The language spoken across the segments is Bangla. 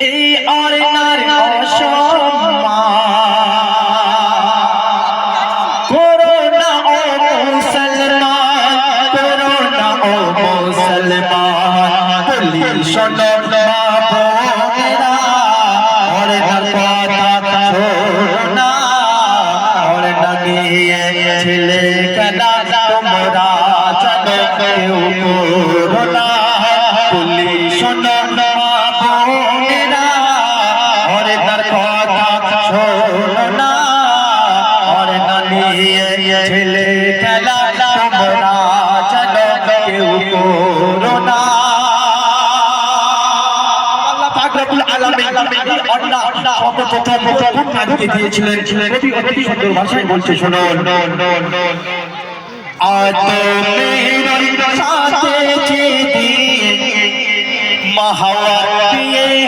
এই অরণার করোনা ও মুসলমান করোনা ও মুসলমান বলি শোনো ছেলে কেনা তোমরা নিয়ে ছেলে খেলা চলো কেউ মহাওয়া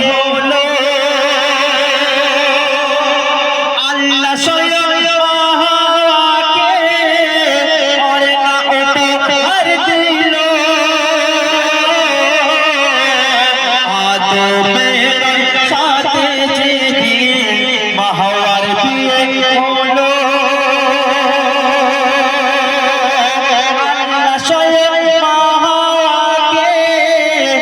হলো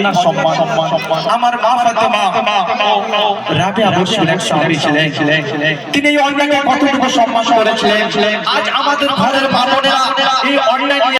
আল্লাহ সম্মান। আমার মা ফাতেমা। রাবে আবশ্যক স্বামী ছিলেন। তিনি এই অন্যায়কে কতটুকু সম্মান করেছিলেন? আজ আমাদের ঘরের মা এই অন্যায়